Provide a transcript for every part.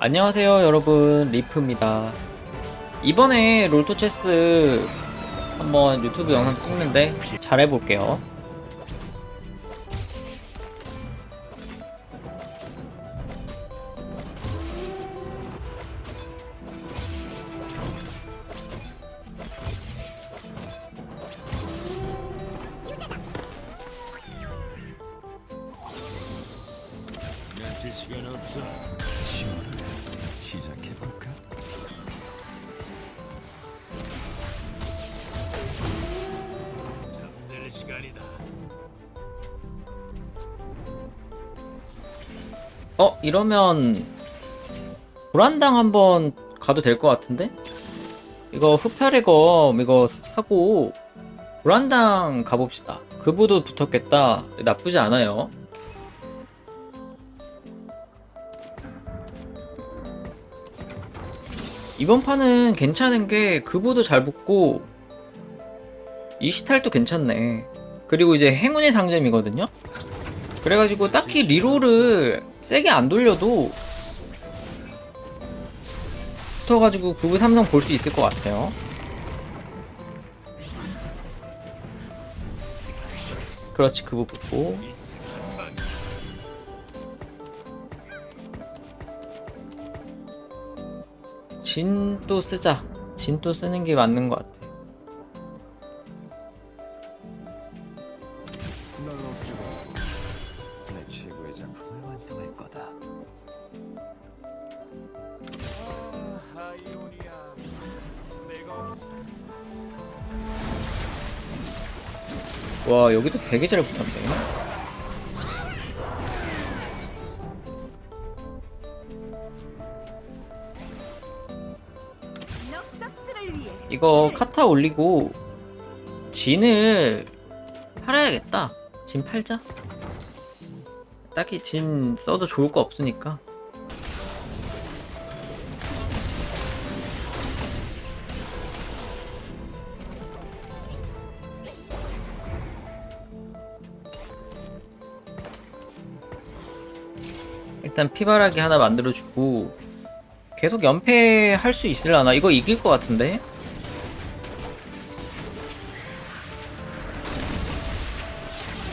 안녕하세요 여러분. 리프입니다. 이번에 롤토체스 한번 유튜브 영상 찍는데 잘 해볼게요 시간 없어. 시험을 시작해볼까? 잠들 시간이다. 어 이러면 불안당 한번 가도 될 것 같은데? 이거 흡혈의 검 이거 하고 불안당 가봅시다 그부도 붙었겠다 나쁘지 않아요 이번 판은 괜찮은 게 그부도 잘 붙고 이시탈도 괜찮네. 그리고 이제 행운의 상점이거든요? 그래가지고 딱히 리롤을 세게 안 돌려도 붙어가지고 그부 삼성 볼 수 있을 것 같아요. 그렇지 그부 붙고 진 또 쓰자 진 또 쓰는 게 맞는 것 같아 널 없애고 내 최고의 작품을 완성할 거다. 하이오니아. 내가 없. 와 여기도 되게 잘 붙었네 이거 카타 올리고 진을 팔아야겠다. 진 팔자. 딱히 진 써도 좋을 거 없으니까. 일단 피바라기 하나 만들어주고 계속 연패할 수 있을라나? 이거 이길 것 같은데?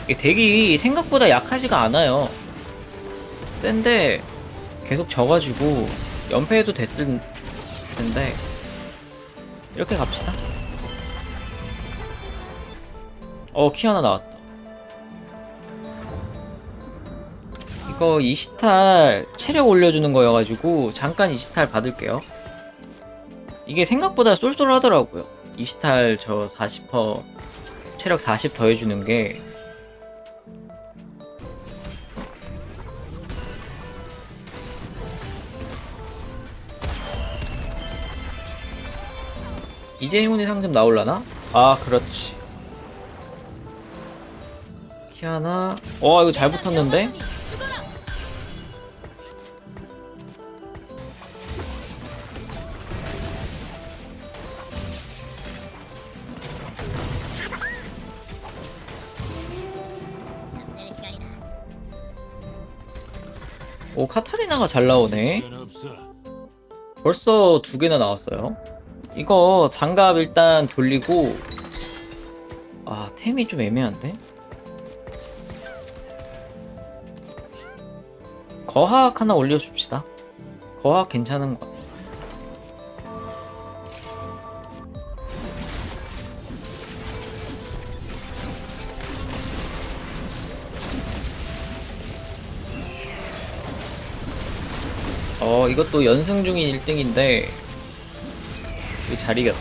이게 덱이 생각보다 약하지가 않아요. 센데 계속 져가지고 연패해도 됐을 텐데 이렇게 갑시다. 어, 키 하나 나왔다. 이거 이시탈 체력 올려주는 거여가지고 잠깐 이시탈 받을게요. 이게 생각보다 쏠쏠하더라고요. 이시탈 저 40% 체력 40 더해주는 게 이제 행운의 상점 나올라나? 아 그렇지 키아나 어 이거 잘 붙었는데? 오 카타리나가 잘 나오네. 벌써 두 개나 나왔어요. 이거 장갑 일단 돌리고 아 템이 좀 애매한데? 거학 하나 올려줍시다. 거학 괜찮은 것 같아. 어 이것도 연승 중인 1등인데 잘 이겼다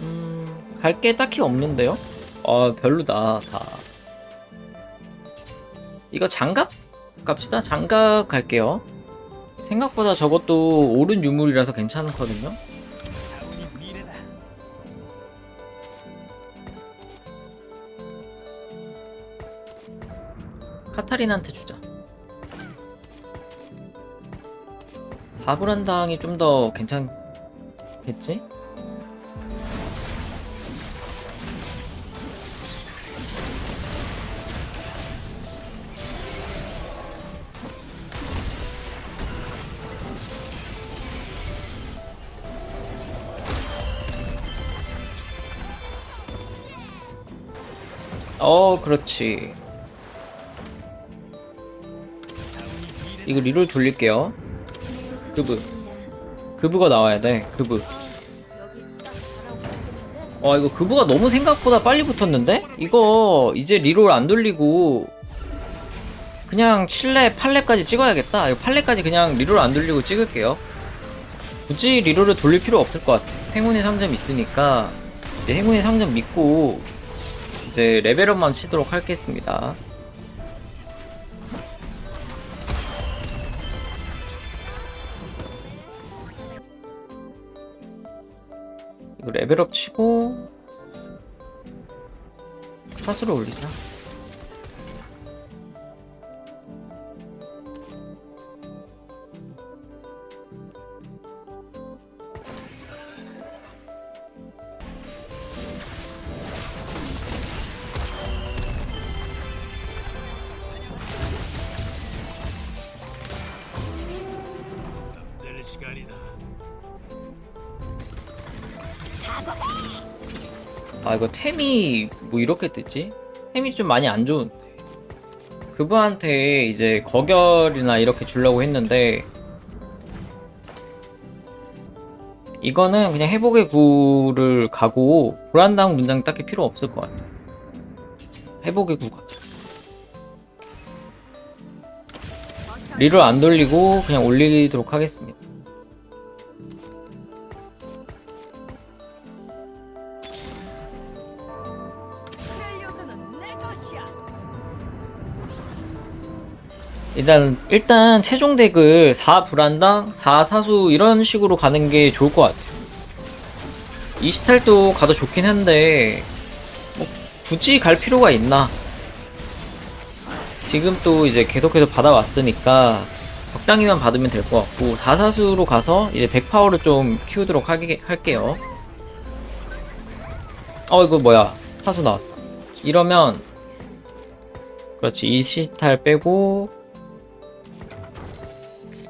음, 갈 게 딱히 없는데요? 아 별로다 다 이거 장갑 갑시다. 장갑 갈게요. 생각보다 저것도 오른 유물이라서 괜찮거든요 카타린한테 주자 바브란당이 좀 더 괜찮겠지? 어, 그렇지. 이거 리롤 돌릴게요. 그브. 그브가 나와야 돼. 그브. 와, 이거 그브가 너무 생각보다 빨리 붙었는데? 이거 이제 리롤 안 돌리고 그냥 7렙, 8렙까지 찍어야겠다. 이거 8렙까지 그냥 리롤 안 돌리고 찍을게요. 굳이 리롤을 돌릴 필요 없을 것 같아. 행운의 상점 있으니까 이제 행운의 상점 믿고 이제 레벨업만 치도록 하겠습니다. 레벨업 치고 사수를 올리자. 아 이거 템이 뭐 이렇게 뜨지? 템이 좀 많이 안 좋은데. 그분한테 이제 거결이나 이렇게 주려고 했는데 이거는 그냥 회복의 구를 가고 불안당 문장 딱히 필요 없을 것 같아. 회복의 구 가자 리를 안 돌리고 그냥 올리도록 하겠습니다 일단 일단 최종 덱을 4 불안당, 4 사수 이런 식으로 가는 게 좋을 것 같아요. 이스탈도 가도 좋긴 한데 뭐 굳이 갈 필요가 있나? 지금 또 이제 계속해서 받아왔으니까 적당히만 받으면 될 것 같고 4 사수로 가서 이제 덱 파워를 좀 키우도록 하게, 할게요. 어 이거 뭐야 사수 나왔다. 이러면 그렇지 이시탈 빼고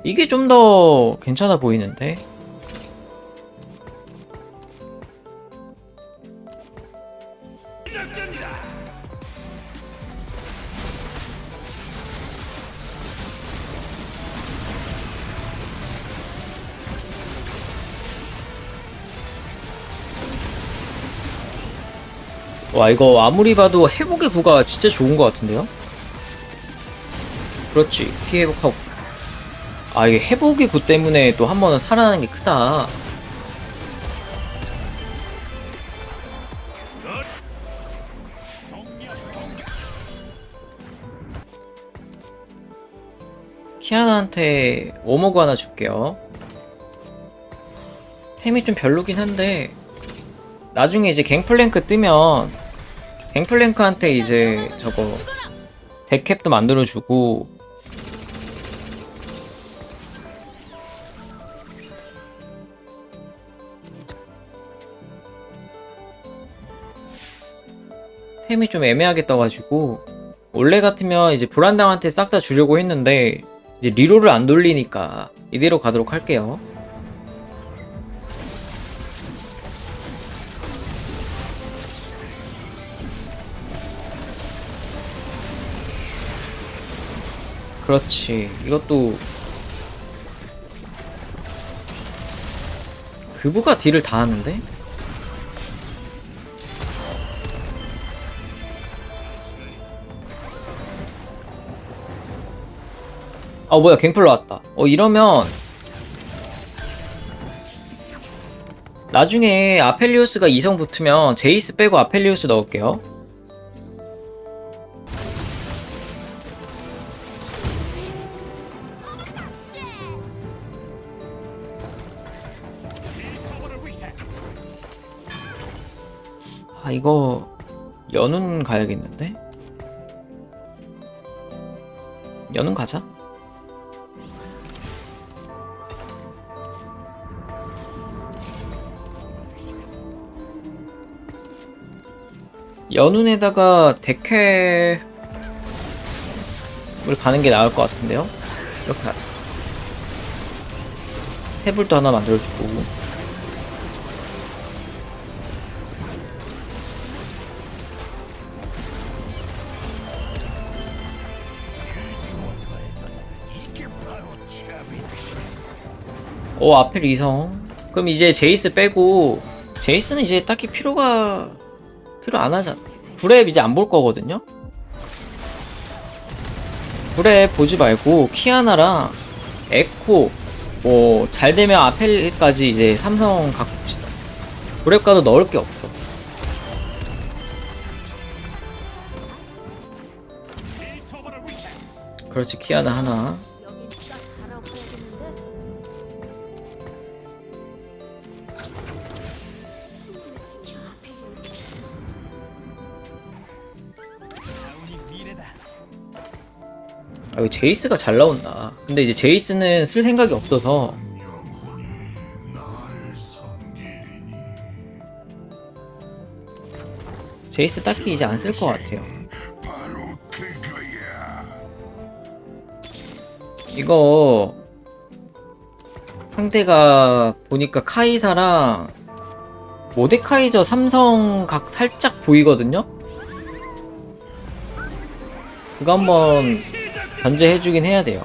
이게 좀 더 괜찮아 보이는데? 와 이거 아무리 봐도 회복의 구가 진짜 좋은 것 같은데요? 그렇지 피해 회복하고 아 이게 회복의 구 때문에 또 한 번은 살아나는 게 크다. 키아나한테 워머그 하나 줄게요. 템이 좀 별로긴 한데 나중에 이제 갱플랭크 뜨면 갱플랭크한테 이제 저거 데캡도 만들어주고 템이 좀 애매하게 떠가지고 원래 같으면 이제 불안당한테 싹 다 주려고 했는데 이제 리로를 안 돌리니까 이대로 가도록 할게요. 그렇지. 이것도 그부가 딜을 다 하는데? 아 뭐야 갱플 나왔다. 어 이러면 나중에 아펠리우스가 2성 붙으면 제이스 빼고 아펠리우스 넣을게요. 아 이거 연운 가야겠는데? 연운 가자 연운에다가 데캐 을 가는 게 나을 것 같은데요? 이렇게 하자. 해불도 하나 만들어주고. 오, 아펠 이성. 그럼 이제 제이스 빼고, 제이스는 이제 딱히 필요가, 필요 안 하잖아. 9렙 이제 안 볼 거거든요? 9렙 보지 말고, 키아나랑 에코, 뭐, 잘 되면 아펠까지 이제 삼성 갖고 봅시다. 9렙 가도 넣을 게 없어. 그렇지, 키아나 하나. 아, 이거 제이스가 잘 나온다. 근데 이제 제이스는 쓸 생각이 없어서. 제이스 딱히 이제 안 쓸 것 같아요. 이거 상대가 보니까 카이사랑 모데카이저 삼성 각 살짝 보이거든요? 그거 한번 견제해주긴 해야 돼요.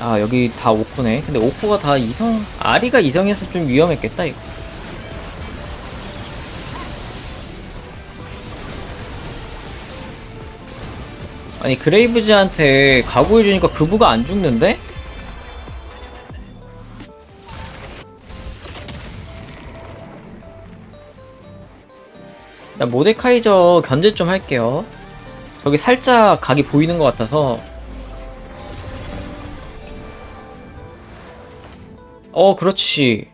아 여기 다 오코네. 근데 오코가 다 이성 아리가 이성이었으면 좀 위험했겠다 이거. 아니 그레이브즈한테 각오해주니까 그부가 안 죽는데? 나 모데카이저 견제 좀 할게요. 저기 살짝 각이 보이는 것 같아서. 어, 그렇지.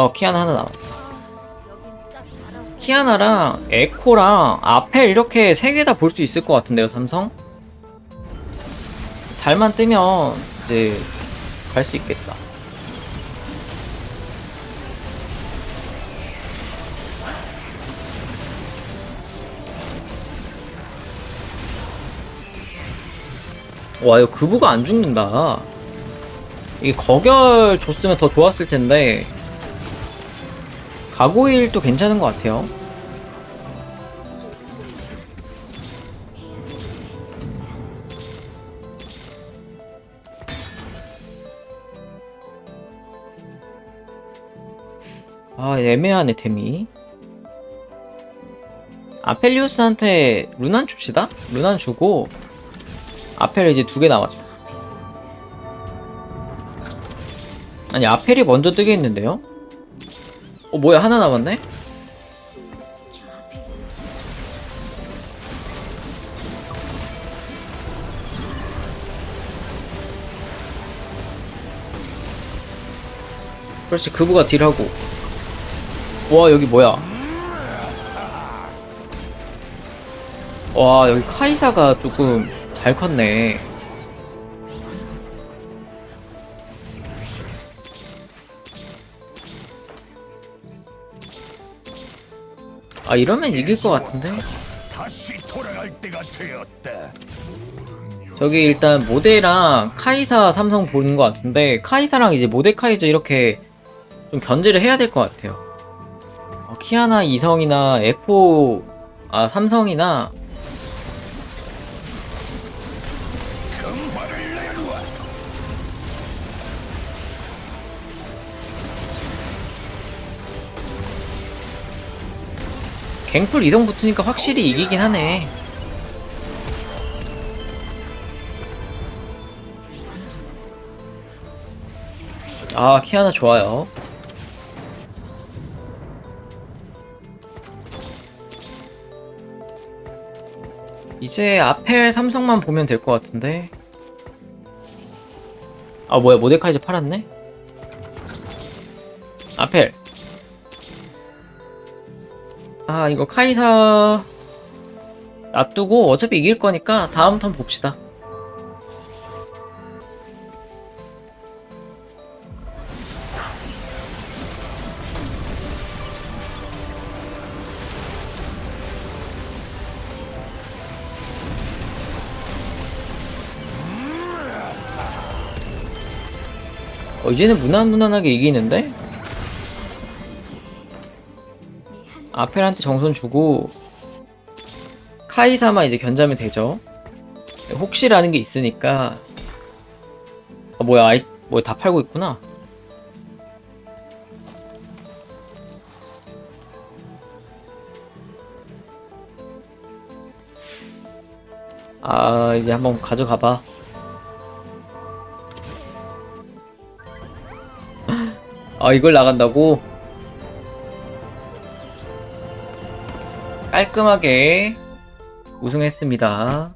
어, 키아나 하나 갈아엎어. 키아나랑 에코랑 아펠 이렇게 세 개 다 볼 수 있을 것 같은데요, 삼성? 잘만 뜨면 이제 갈 수 있겠다. 와, 이거 그부가 안 죽는다. 이게 거결 줬으면 더 좋았을 텐데. 가고일도 괜찮은 것 같아요. 아, 애매하네, 템이. 아펠리우스한테 루난 줍시다? 루난 주고, 아펠 이제 두 개 나와줘. 아니, 아펠이 먼저 뜨겠는데요? 어, 뭐야, 하나 남았네? 그렇지 그부가 딜하고. 와 여기 뭐야? 와 여기 카이사가 조금 잘 컸네 아 이러면 이길 것 같은데. 저기 일단 모데랑 카이사 삼성 보는 것 같은데 카이사랑 이제 모데 카이저 이렇게 좀 견제를 해야 될 것 같아요. 어, 키아나 이성이나 에코 아 삼성이나 갱플 이성 붙으니까 확실히 이기긴 하네. 아 키아나 좋아요. 이제 아펠 삼성만 보면 될 것 같은데 아 뭐야 모데카이저 팔았네? 아펠 아 이거 카이사 놔두고 어차피 이길 거니까 다음 턴 봅시다 어, 이제는 무난무난하게 이기는데? 아펠한테 정손 주고 카이사만 이제 견자면 되죠. 혹시라는 게 있으니까 아 뭐야 아이 뭐 다 팔고 있구나. 아 이제 한번 가져가봐. 아 이걸 나간다고? 깔끔하게 우승했습니다.